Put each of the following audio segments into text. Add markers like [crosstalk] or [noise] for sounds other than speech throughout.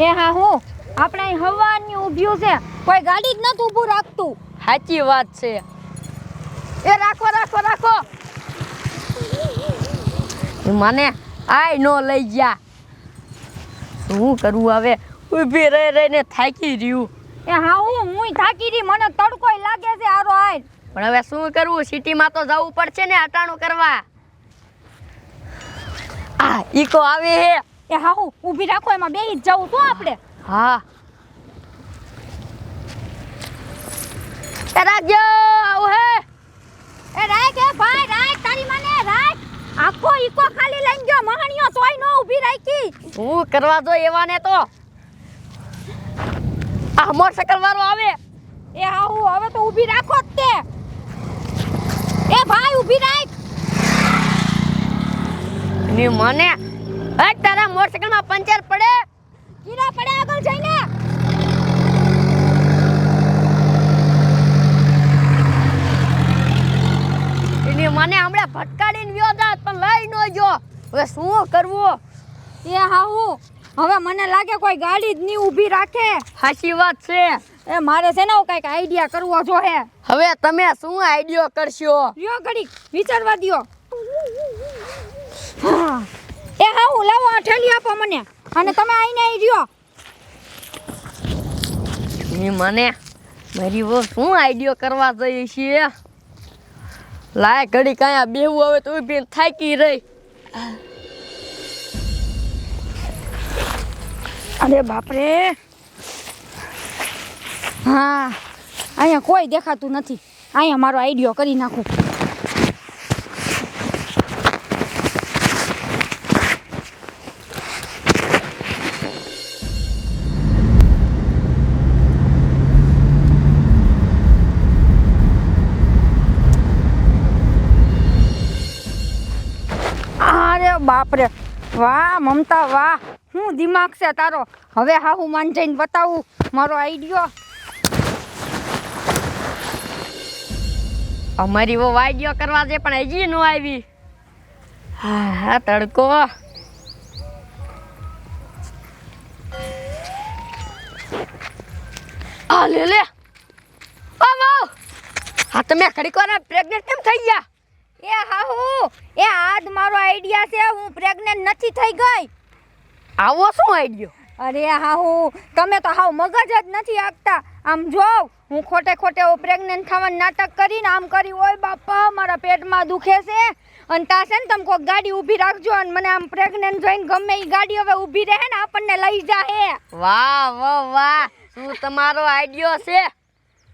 એ હા હું. આપણે અહીં હવાની ઊભ્યું છે. કોઈ ગાડી જ નથી ઊભું રાખતું. સાચી વાત છે. એ રાખો રાખો રાખો. મને આય નો લઈ ગયા. શું કરવું હવે? ઊભી રહી રહીને થાકી રહ્યું. એ હા હું હું થાકી રહી. મને તડકોય લાગે છે આરો આય. પણ હવે શું કરવું? સિટીમાં તો જવું પડશે ને અટાણું કરવા. આ ઈકો આવે હે. એ હા હું ઊભી રાખો એમાં બેહી જ જવું તો આપણે? હા. રાખજો આવું હે. એ રાખ એ ભાઈ રાખ તારી મને રાખ. આખો ઈકો ખાલી લઈ ગયો મહાણીઓ તોય નો ઊભી રાખી. હું કરવા દો એવાને તો? આ મોટરસાઇકલ વાળો આવે. એ હા હવે તો ઊભી રાખો જ તે. એ ભાઈ ઊભી રાખ. ની મને હે તારા મોટરસાઇકલમાં પંચર પડે? કીડા પડે આગળ જઈને. એની મને હમણાં ભટકાડીને વ્યો દાત પણ લઈ ન જો હવે શું કરવું? એ હા હું હવે મને લાગે કોઈ ગાડી જ નહીં ઊભી રાખે. સાચી વાત છે. એ મારે છે ને કંઈક આઈડિયા કરવો જોઈએ. હવે તમે શું આઈડિયો કરશો? યો ઘડી વિચારવા દ્યો. હા. લાવો આ ઠેલી આપો મને. અને તમે આઈને આવી રહ્યો. મને મારી વો શું આઈડિયો કરવા જઈએ છીએ લાય ઘડી કાંયા બેવું હવે તો બેન થાકી રહી. અરે બાપરે. હા અહીંયા કોઈ દેખાતું નથી. અહીંયા મારો આઈડિયો કરી નાખું. બાપરે વાહ, મમતા, વાહ. હું દિમાગ છે તારો. હવે હા, હું માન જઈને બતાવું મારો આઈડિયો. અમારી વો આઈડિયો કરવા છે, પણ હજી નો આવી. હા હા, તડકો. આ લે લે. આ હા, તમે ઘડીક વાર પ્રેગ્નેન્ટ કેમ થઈ ગયા? એ હાહુ, એ આજ મારો આઈડિયા છે, હું પ્રેગ્નેન્ટ નથી થઈ ગઈ. આવો શું આઈડિયો? અરે હાહુ, તમે તો હાવ મગજ જ નથી આપતા. આમ જો હું ખોટે ખોટે પ્રેગ્નેન્ટ થવાનું નાટક કરીને આમ કરી ઓય બાપા, મારા પેટમાં દુખે છે. અને તા છે ને, તમે કોઈ ગાડી ઊભી રાખજો અને મને આમ પ્રેગ્નેન્ટ જોઈને ગમે એ ગાડી હવે ઊભી રહે ને, આપણને લઈ જાહે. વાહ વાહ વાહ, શું તમારો આઈડિયો છે?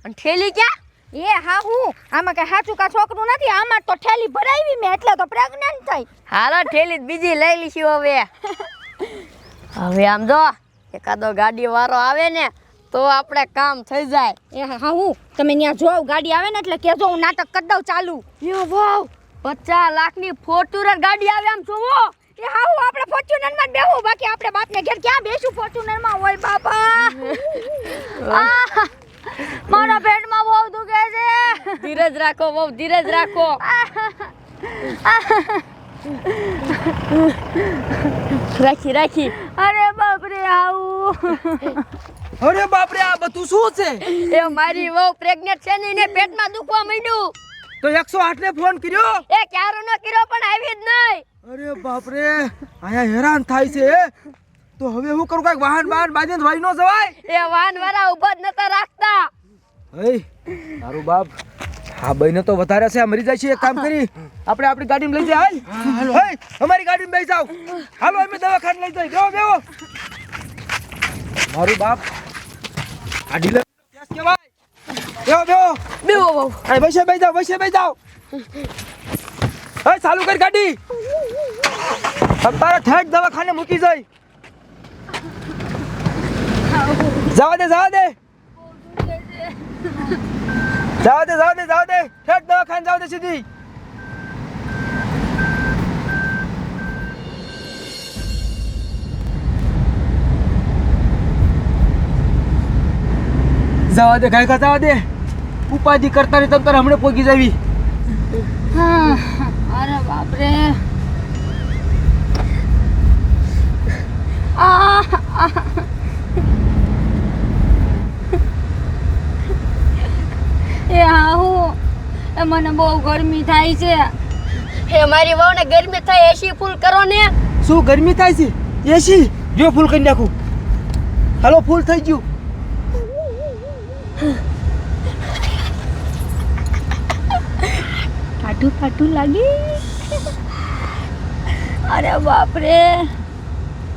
અને ઠેલી ક્યાં? એ હા હું આમાં કઈ સાચું કા છોકરું નથી આમાં તો ઠેલી ભરાવી મેં એટલે તો પ્રેગ્નેન્ટ થઈ. હાલો ઠેલી બીજી લઈ લીશું હવે. હવે આમ જો એકાદો ગાડી વાળો આવે ને તો આપણે કામ થઈ જાય. એ હા હું તમે ત્યાં જોવ ગાડી આવે ને એટલે કેજો હું નાટક કરી દઉં ચાલુ. યો વાવ પચાસ લાખની ફોર્ચ્યુનર ગાડી આવે આમ જોવો. એ હા હું આપણે ફોર્ચ્યુનરમાં જ બેહું બાકી આપણે બાપને ઘેર ક્યાં બેસું ફોર્ચ્યુનરમાં ઓય બાપા! [laughs] મારા પેટમાં બહુ છે. ધીરજ રાખો બહુ ધીરજ રાખો. રાખી રાખી. અરે બાપ રે આવું. અરે બાપરે આ બધું શું છે? એ મારી વહુ પ્રેગ્નન્ટ છે ને એને પેટમાં દુખવા માંડ્યું. તો એકસો આઠ ને ફોન કર્યો? એ ક્યારો ન કર્યો પણ આવી જ નહીં. અરે બાપરે આયા હેરાન થાય છે તો હવે હું કરું કાંઈક વાહન વાહન બાંધીને ભાઈ નો જવાય? એ વાહન વાળા ઊભા જ નતા રાખતા. તારું બાપ. હા બહેનો તો વધારે છે આ મરી જાય છે એક કામ કરી. આપણે આપણી ગાડીમાં લઈ જાય હાલ. હે અમારી ગાડીમાં બેસી જાવ હાલો અમે દવાખાને લઈ જઈએ બેહો બેહો. મારું બાપ આ ડીલર કેસ કહેવાય બેહો બેહો. બેવો બહુ. અરે વૈસે બેસી જાવ વૈસે બેસી જાવ હે ચાલુ કર ગાડી. તારા ઠેઠ દવાખાને મૂકી જાય જવા દે જવા દે. જવા દે જવા દે જવા દે ઠેઠ દવાખાને જવા દે સીધી જવા દે ગાયકા જવા દે ઉપાધિ કરતા ને તમ તારે હમણાં પોગી જવી અરે બાપ મને બહુ ગરમી થાય છે. હે મારી વહુને ગરમી થાય એસી ફૂલ કરો ને. શું ગરમી થાય છે? એસી? જો ફૂલ કરી નાખું. હાલો ફૂલ થઈ ગયું. ટાટું ટાટું લાગી. અરે બાપરે.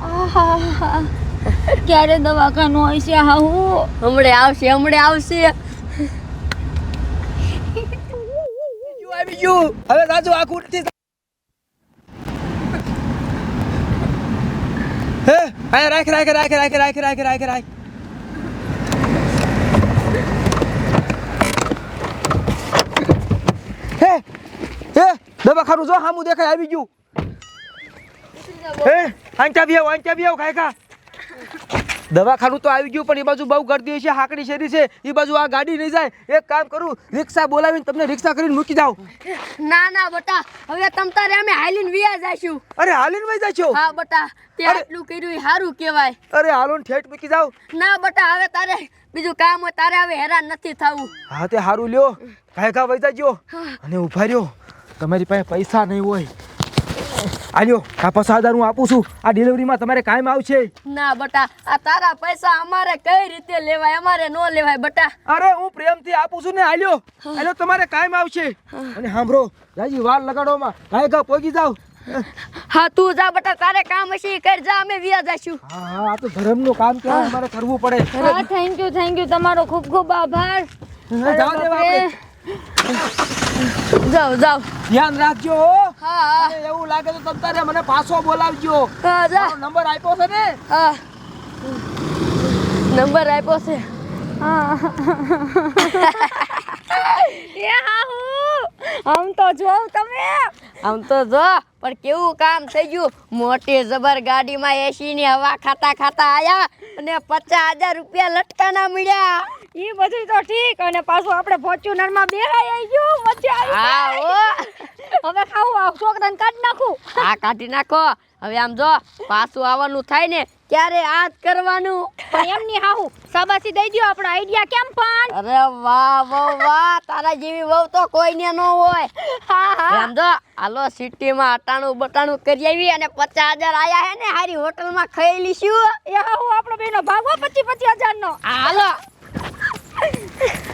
આહા ક્યારે દવાખાનું હોય છે હા હું હમણે આવશે હમણે આવશે. ગયું. હવે રાજુ આખું નથી હે? આ રાખ રાખ રાખ રાખ રાખ રાખ રાખ રાખ. હે? હે? દવાખાનું જો, હામું દેખાય, આવી ગયું. હે? આંચા બી આવ આંચા બી આવ ખા દવાખાનું તો આવી ગયું પણ એ બાજુ બહુ ગરદી છે હાકડી શેરી છે એ બાજુ આ ગાડી નહીં જાય. એક કામ કરું રિક્ષા બોલાવીને તમને રિક્ષા કરીને મૂકી જાઉં. ના ના બટા. હવે તમ તારે અમે હાલીન વિયા જાશું અરે હાલીને વઈ જાશો? હા બટા. તે. આટલું કર્યું એ સારું કહેવાય. અરે હાલો ને ઠેઠ મૂકી જાવ ના બટા હવે તારે બીજું કામ હોય તારે હવે હેરાન નથી થવું. હા તે હારું લ્યો. કાંઈ કા વઈ જાજો અને ઊભા રહ્યો. તમારી પાસે પૈસા નહીં હોય. આલ્યો આ પસાદાર હું આપું છું. આ ડિલિવરીમાં તમારે કાયમ આવશે. ના બટા આ તારા પૈસા અમારે કઈ રીતે લેવાય? અમારે નો લેવાય બટા. અરે હું પ્રેમથી આપું છું ને આલ્યો. આલ્યો તમારે કાયમ આવશે. અને સાંભળો રાજી વાર લગાડોમાં કાંઈ કા પોગી જાવ હા તું જા બટા તારે કામ હશે કર જા અમે વિયા જાશું. હા હા આ તો ધર્મનું કામ કે અમારે કરવું પડે. હા થેન્ક યુ થેન્ક યુ તમારો ખૂબ ખૂબ આભાર. જાઓ દેવા આપણે. જાઓ જાવ ધ્યાન રાખજો હા. એવું લાગે તો તમતારે મને પાછો બોલાવજો. હા જા. નંબર આપ્યો છે ને? હા. નંબર આપ્યો છે. [laughs] આમ તો જો તમે. આમ તો જો પણ કેવું કામ થઈ ગયું? મોટી જબર ગાડીમાં એસી ની હવા ખાતા ખાતા આયા અને પચાસ હજાર રૂપિયા લટકાના મળ્યા. એ બધું તો ઠીક અને પાછું આપણે ફોર્ચ્યુનરમાં બેહાઈ આવી ગયું મજા હા. ઓ હવે ખાવું આ છોકરાને કાઢી નાખું. હા કાઢી નાખો. હવે આમ જો પાછું આવવાનું થાય ને ત્યારે આ જ કરવાનું. પણ એમની હાહુ શાબાશી દઈ દો આપણો આઈડિયા કેમ પણ? અરે વાહ વાહ વાહ તારા જેવી વહુ તો કોઈને ન હોય. હા હા. સમજો હાલો સિટીમાં અટાણું બટાણું કરી આવી અને પચાસ હજાર આયા હે ને હારી હોટલમાં ખાઈ લીશું એ હાહુ આપણો બેનો ભાગો પચી પચી હજાર નો હાલો. Ha ha ha!